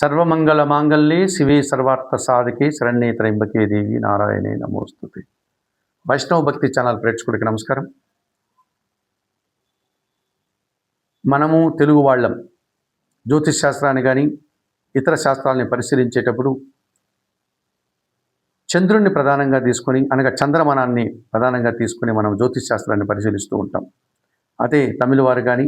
సర్వమంగళ మాంగళ్యే శివే సర్వార్థ సాధకే శరణ్యే త్రయంబకే దేవి నారాయణే నమోస్తుతి. వైష్ణవ భక్తి ఛానల్ ప్రేక్షకుడికి నమస్కారం. మనము తెలుగు వాళ్ళం. జ్యోతిష్ శాస్త్రాన్ని కానీ ఇతర శాస్త్రాలని పరిశీలించేటప్పుడు చంద్రుణ్ణి ప్రధానంగా తీసుకొని అనగా చంద్రమనాన్ని ప్రధానంగా తీసుకొని మనం జ్యోతిష్ శాస్త్రాన్ని పరిశీలిస్తూ ఉంటాం. అదే తమిళ వారు కానీ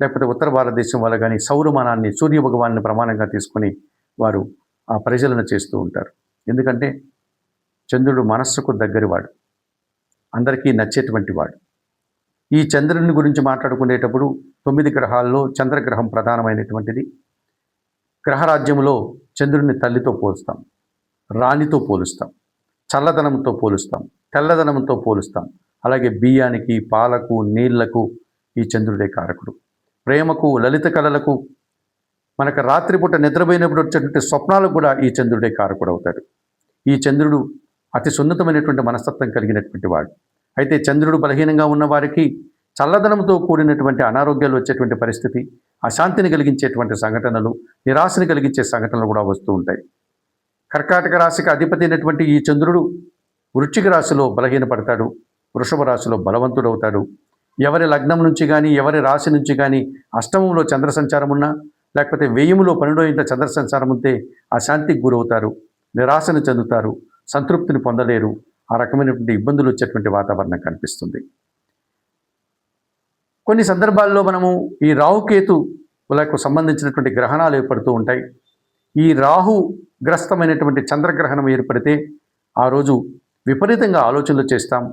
లేకపోతే ఉత్తర భారతదేశం వాళ్ళు కానీ సౌరమానాన్ని సూర్య భగవాన్ని ప్రమాణంగా తీసుకొని వారు ఆ పరిశీలన చేస్తూ ఉంటారు. ఎందుకంటే చంద్రుడు మనస్సుకు దగ్గరవాడు అందరికీ నచ్చేటువంటి వాడు. ఈ చంద్రుని గురించి మాట్లాడుకునేటప్పుడు తొమ్మిది గ్రహాల్లో చంద్రగ్రహం ప్రధానమైనటువంటిది. గ్రహరాజ్యంలో చంద్రుడిని తల్లితో పోలుస్తాం. రాణితో పోలుస్తాం. చల్లదనంతో పోలుస్తాం. తెల్లదనంతో పోలుస్తాం. అలాగే బియ్యానికి పాలకు నీళ్ళకు ఈ చంద్రుడే కారకుడు. ప్రేమకు లలిత కళలకు మనకు రాత్రిపూట నిద్రపోయినప్పుడు వచ్చేటువంటి స్వప్నాలకు కూడా ఈ చంద్రుడే కారకుడవుతాడు. ఈ చంద్రుడు అతి సున్నితమైనటువంటి మనస్తత్వం కలిగినటువంటి వాడు. అయితే చంద్రుడు బలహీనంగా ఉన్న వారికి చల్లదనంతో కూడినటువంటి అనారోగ్యాలు వచ్చేటువంటి పరిస్థితి అశాంతిని కలిగించేటువంటి సంఘటనలు నిరాశని కలిగించే సంఘటనలు కూడా వస్తూ ఉంటాయి. కర్కాటక రాశికి అధిపతి అయినటువంటి ఈ చంద్రుడు వృశ్చిక రాశిలో బలహీనపడతాడు వృషభ రాశిలో బలవంతుడవుతాడు ఎవరి లగ్నం నుంచి కానీ ఎవరి రాశి నుంచి కానీ అష్టమంలో చంద్ర సంచారం ఉన్నా లేకపోతే వెయ్యములో పన్నెండో ఇంట చంద్ర సంచారం ఉంటే అశాంతికి గురవుతారు నిరాశను చెందుతారు సంతృప్తిని పొందలేరు. ఆ రకమైనటువంటి ఇబ్బందులు వచ్చేటువంటి వాతావరణం కనిపిస్తుంది. కొన్ని సందర్భాల్లో మనము ఈ రాహుకేతులకు సంబంధించినటువంటి గ్రహణాలు ఏర్పడుతూ ఉంటాయి. ఈ రాహు గ్రస్తమైనటువంటి చంద్రగ్రహణం ఏర్పడితే ఆ రోజు విపరీతంగా ఆలోచనలు చేస్తాం.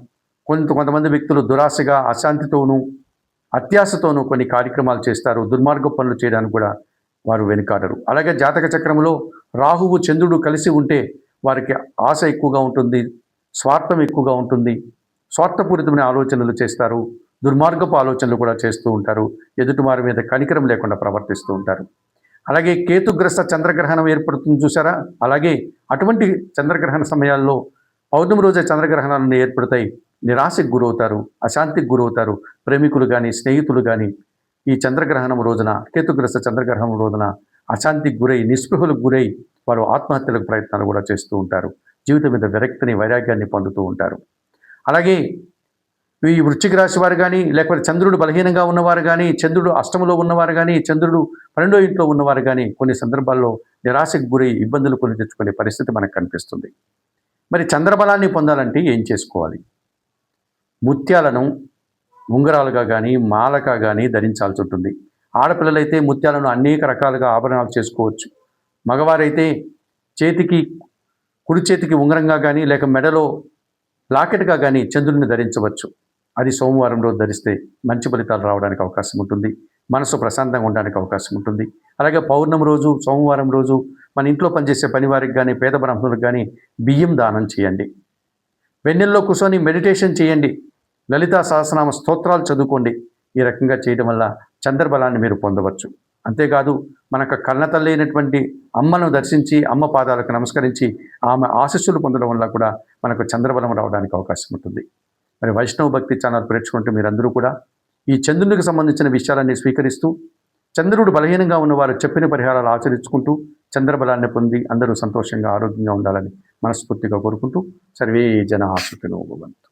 కొంత కొంతమంది వ్యక్తులు దురాశగా అశాంతితోనూ అత్యాశతోనూ కొన్ని కార్యక్రమాలు చేస్తారు. దుర్మార్గ పనులు చేయడానికి కూడా వారు వెనుకాడరు. అలాగే జాతక చక్రంలో రాహువు చంద్రుడు కలిసి ఉంటే వారికి ఆశ ఎక్కువగా ఉంటుంది స్వార్థం ఎక్కువగా ఉంటుంది స్వార్థపూరితమైన ఆలోచనలు చేస్తారు దుర్మార్గపు ఆలోచనలు కూడా చేస్తూ ఉంటారు ఎదుటివారి మీద కనికరం లేకుండా ప్రవర్తిస్తూ ఉంటారు. అలాగే కేతుగ్రస్త చంద్రగ్రహణం ఏర్పడుతుంది చూసారా అలాగే అటువంటి చంద్రగ్రహణ సమయాల్లో పౌర్ణమి రోజే చంద్రగ్రహణాలను ఏర్పడతాయి. నిరాశకు గురవుతారు అశాంతికి గురవుతారు ప్రేమికులు కానీ స్నేహితులు కానీ ఈ చంద్రగ్రహణం రోజున కేతుగ్రస్త చంద్రగ్రహణం రోజున అశాంతికి గురై నిస్పృహలకు గురై వారు ఆత్మహత్యలకు ప్రయత్నాలు కూడా చేస్తూ ఉంటారు. జీవితం మీద విరక్తిని వైరాగ్యాన్ని పొందుతూ ఉంటారు. అలాగే ఈ వృశ్చిక రాశి వారు కానీ లేకపోతే చంద్రుడు బలహీనంగా ఉన్నవారు కానీ చంద్రుడు అష్టములో ఉన్నవారు కానీ చంద్రుడు పన్నెండో ఇంట్లో ఉన్నవారు కానీ కొన్ని సందర్భాల్లో నిరాశకు గురై ఇబ్బందులు కొని తెచ్చుకునే పరిస్థితి మనకు కనిపిస్తుంది. మరి చంద్రబలాన్ని పొందాలంటే ఏం చేసుకోవాలి? ముత్యాలను ఉంగరాలుగా కానీ మాలగా కానీ ధరించాల్సి ఉంటుంది. ఆడపిల్లలైతే ముత్యాలను అనేక రకాలుగా ఆభరణాలు చేసుకోవచ్చు. మగవారైతే చేతికి కుడి చేతికి ఉంగరంగా కానీ లేక మెడలో లాకెట్గా కానీ చంద్రుడిని ధరించవచ్చు. అది సోమవారం రోజు ధరిస్తే మంచి ఫలితాలు రావడానికి అవకాశం ఉంటుంది. మనసు ప్రశాంతంగా ఉండడానికి అవకాశం ఉంటుంది. అలాగే పౌర్ణమి రోజు సోమవారం రోజు మన ఇంట్లో పనిచేసే పనివారికి కానీ పేద బ్రాహ్మణులకు కానీ బియ్యం దానం చేయండి. వెన్నెల్లో కూర్చొని మెడిటేషన్ చేయండి. లలితా సహస్రనామ స్తోత్రాలు చదువుకోండి. ఈ రకంగా చేయడం వల్ల చంద్రబలాన్ని మీరు పొందవచ్చు. అంతేకాదు మనకు కన్నతల్లి అయినటువంటి అమ్మను దర్శించి అమ్మ పాదాలకు నమస్కరించి ఆమె ఆశస్సులు పొందడం వల్ల కూడా మనకు చంద్రబలం రావడానికి అవకాశం ఉంటుంది. మరి వైష్ణవ భక్తి ఛానల్ ప్రేక్షకుంటే మీరందరూ కూడా ఈ చంద్రునికి సంబంధించిన విషయాలన్నీ స్వీకరిస్తూ చంద్రుడు బలహీనంగా ఉన్నవారు చెప్పిన పరిహారాలు ఆచరించుకుంటూ చంద్రబలాన్ని పొంది అందరూ సంతోషంగా ఆరోగ్యంగా ఉండాలని మనస్ఫూర్తిగా కోరుకుంటూ సర్వే జన ఆశృతిలో భవంతు.